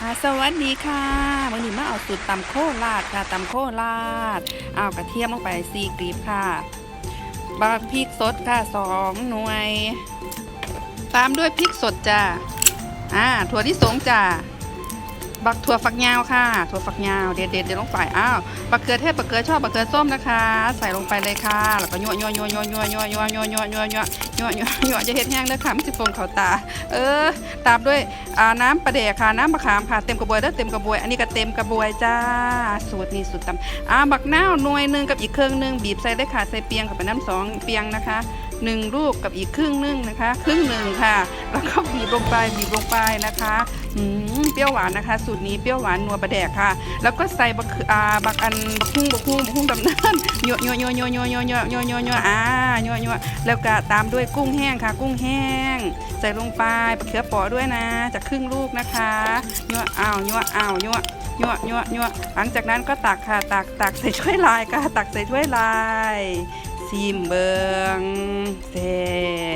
ค่ะสวัสดีค่ะวันนี้มาเอาสูตรตำโคราดค่ะตำโคราดเอากระเทียมลงไปซีกรีบค่ะบางพริกสดค่ะสองหน่วย ตามด้วยพริกสดจ้าอ่าถั่วที่สงจ้าบักถั่วฝักยาวค่ะ ถั่วฝักยาวเด็ดเด็ดเด็ดลงไปอ้าวบักเกลือเทศบักเกลือชอบบักเกลือส้มนะคะ ใส่ลงไปเลยค่ะ แล้วก็ยั่วยั่วยั่วยั่วยั่วยั่วยั่วยั่วยั่วยั่ว หัวยั่วยั่วยั่วจะเห็ดแห้งเด้อค่ะไม่สิโฟงเขาตา เออ ตามด้วยอ่าน้ำปลาแดกค่ะน้ำมะขามค่ะเต็มกระบวยแล้วเต็มกระบวย อันนี้ก็เต็มกระบวยจ้า สูตรนี้สูตรตำอ่าบักนาวหน่วยหนึ่งกับอีกครึ่งหนึ่งบีบใส่ได้ค่ะใส่เปียงกับไปนน้ำสองเปียงนะคะหนึ่งลูกกับอีกครึ่งหนึ่งนะคะ ครึ่งหนึ่งค่ะ แล้วก็บีบลงไปบีบลงไปนะคะ อืมเปรี้ยวหวานนะคะ สูตรนี้เปรี้ยวหวานนัวปลาแดกค่ะ แล้วก็ใส่บักอ่าบักอันบักฮุ้งบักฮุ้งบักฮุ้งดำเนินโยั่วยั่วยั่วยั่วยั่วยั่วยั่วยั่วยั่วยั่วอ่าโยั่วยั่วแล้วก็ตามด้วยกุ้งแห้งค่ะ กุ้งแห้ง ใส่ลงไปมะเขือปอด้วยนะจากครึ่งลูกนะคะโยอ้าวโยอ้าวโยั่วยั่วยั่วยั่วหลังจากนั้นก็ตักค่ะ ตักตักใส่ถ้วยลายค่ะ ตักใส่ถ้วยลายซิมเบิงแซ่บ